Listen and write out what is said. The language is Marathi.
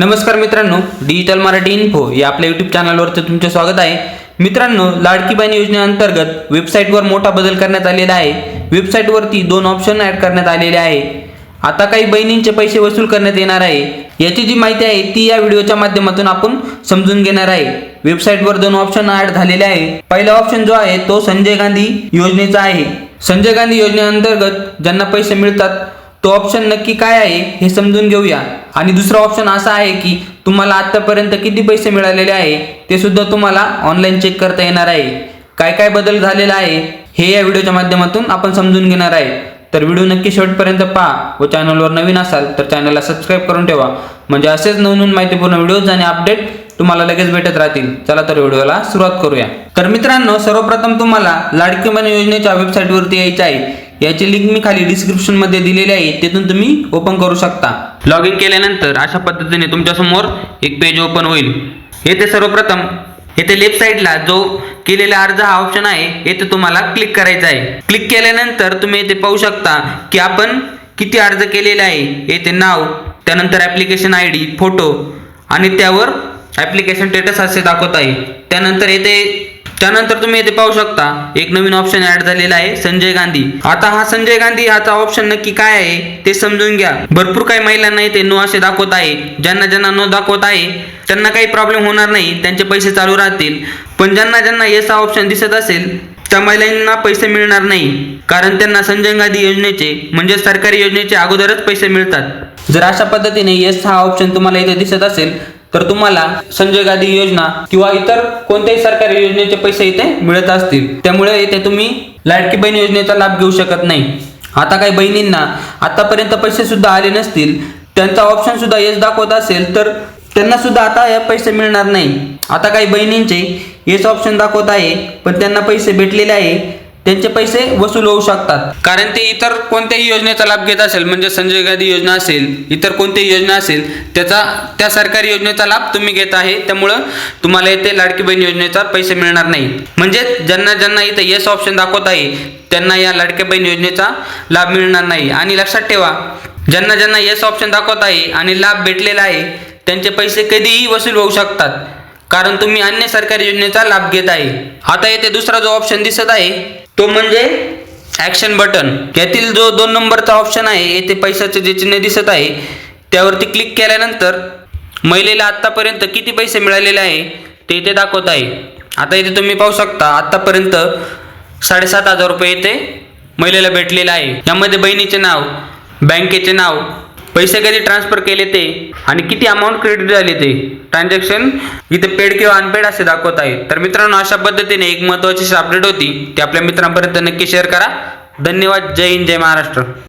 नमस्कार मित्रांनो डिजिटल मराठी इन्फो या आपल्या यूट्यूब चॅनलवरचं तुमचे स्वागत आहे. मित्रांनो लाडकी बहीण योजनेअंतर्गत वेबसाईटवर मोठा बदल करण्यात आलेला आहे. वेबसाईटवरती दोन ऑप्शन ॲड करण्यात आलेले आहे. आता काही बहिणींचे पैसे वसूल करण्यात येणार आहे. याची जी माहिती आहे ती या व्हिडिओच्या माध्यमातून आपण समजून घेणार आहे. वेबसाईटवर दोन ऑप्शन ॲड झालेले आहे. पहिला ऑप्शन जो आहे तो संजय गांधी योजनेचा आहे. संजय गांधी योजनेअंतर्गत ज्यांना पैसे मिळतात तो ऑप्शन नक्की काय आहे हे समजून घेऊया. आणि दुसरा ऑप्शन असा आहे की तुम्हाला आतापर्यंत किती पैसे मिळालेले आहे ते सुद्धा तुम्हाला ऑनलाईन चेक करता येणार आहे. काय काय बदल झालेला आहे हे या व्हिडिओच्या माध्यमातून आपण समजून घेणार आहे. तर व्हिडिओ नक्की शेवटपर्यंत पहा व चॅनलवर नवीन असाल तर चॅनलला सबस्क्राईब करून ठेवा. म्हणजे असेच नवनवीन माहितीपूर्ण व्हिडिओज आणि अपडेट तुम्हाला लगेच भेटत राहतील. चला तर व्हिडिओला सुरुवात करूया. तर मित्रांनो सर्वप्रथम तुम्हाला लाडकी मन योजनेच्या वेबसाईटवरती यायचं आहे. याची लिंक मी खाली डिस्क्रिप्शनमध्ये दिलेली आहे. तिथून तुम्ही ओपन करू शकता. लॉग इन केल्यानंतर अशा पद्धतीने तुमच्यासमोर एक पेज ओपन होईल. येथे सर्वप्रथम येथे लेफ्ट साईडला जो केलेला अर्ज हा ऑप्शन आहे येथे तुम्हाला क्लिक करायचा आहे. क्लिक केल्यानंतर तुम्ही येथे पाहू शकता की आपण किती अर्ज केलेला आहे. येथे नाव त्यानंतर ॲप्लिकेशन आय डी फोटो आणि त्यावर ॲप्लिकेशन स्टेटस असे दाखवत आहे. त्यानंतर येथे त्यानंतर तुम्ही येथे पाहू शकता एक नवीन ऑप्शन ऍड झालेला आहे संजय गांधी. आता हा संजय गांधी हाचा ऑप्शन नक्की काय आहे ते समजून घ्या. भरपूर काही महिलांना इथे नो असे दाखवत आहे. ज्यांना ज्यांना नो दाखवत आहे त्यांना काही प्रॉब्लेम होणार नाही त्यांचे पैसे चालू राहतील. पण ज्यांना ज्यांना येस हा ऑप्शन दिसत असेल त्या महिलांना पैसे मिळणार नाही. कारण त्यांना संजय गांधी योजनेचे म्हणजे सरकारी योजनेचे अगोदरच पैसे मिळतात. जर अशा पद्धतीने येस हा ऑप्शन तुम्हाला इथे दिसत असेल तर तुम्हाला संजय गांधी योजना किंवा इतर कोणत्याही सरकारी योजनेचे पैसे इथे मिळत असतील. त्यामुळे इथे तुम्ही लाडकी बहीण योजनेचा लाभ घेऊ शकत नाही. आता काही बहिणींना आतापर्यंत पैसे सुद्धा आले नसतील. त्यांचा ऑप्शन सुद्धा येस दाखवत असेल तर त्यांना सुद्धा आता हे पैसे मिळणार नाही. आता काही बहिणींचे येस ऑप्शन दाखवत आहे पण त्यांना पैसे भेटलेले आहे. त्यांचे पैसे वसूल होऊ शकतात. कारण ते इतर कोणत्याही योजनेचा लाभ घेत असेल म्हणजे संजय गांधी योजना असेल इतर कोणतीही योजना असेल त्याचा त्या सरकारी योजनेचा लाभ तुम्ही घेत आहे त्यामुळं तुम्हाला इथे लाडकी बहीण योजनेचा पैसे मिळणार नाही. म्हणजे ज्यांना ज्यांना इथे येस ऑप्शन दाखवत आहे त्यांना या लाडक्या बहीण योजनेचा लाभ मिळणार नाही. आणि लक्षात ठेवा ज्यांना ज्यांना येस ऑप्शन दाखवत आहे आणि लाभ भेटलेला आहे त्यांचे पैसे कधीही वसूल होऊ शकतात. कारण तुम्ही अन्य सरकारी योजनेचा लाभ घेत आहे. आता येथे दुसरा जो ऑप्शन दिसत आहे तो म्हणजे ॲक्शन बटन यातील जो दोन नंबरचा ऑप्शन आहे येथे पैशाचे जे चिन्ह दिसत आहे त्यावरती क्लिक केल्यानंतर महिलेला आत्तापर्यंत किती पैसे मिळालेले आहे ते इथे दाखवत आहे. आता इथे तुम्ही पाहू शकता आत्तापर्यंत साडेसात हजार रुपये इथे महिलेला भेटलेलं आहे. यामध्ये बहिणीचे नाव बँकेचे नाव पैसे कधी ट्रान्सफर केले ते आणि किती अमाऊंट क्रेडिट झाले ते? ट्रान्झॅक्शन इथे पेड किंवा अनपेड असे दाखवत आहे. तर मित्रांनो अशा पद्धतीने एक महत्त्वाची अपडेट होती. ती आपल्या मित्रांपर्यंत नक्की शेअर करा. धन्यवाद. जय हिंद जय महाराष्ट्र.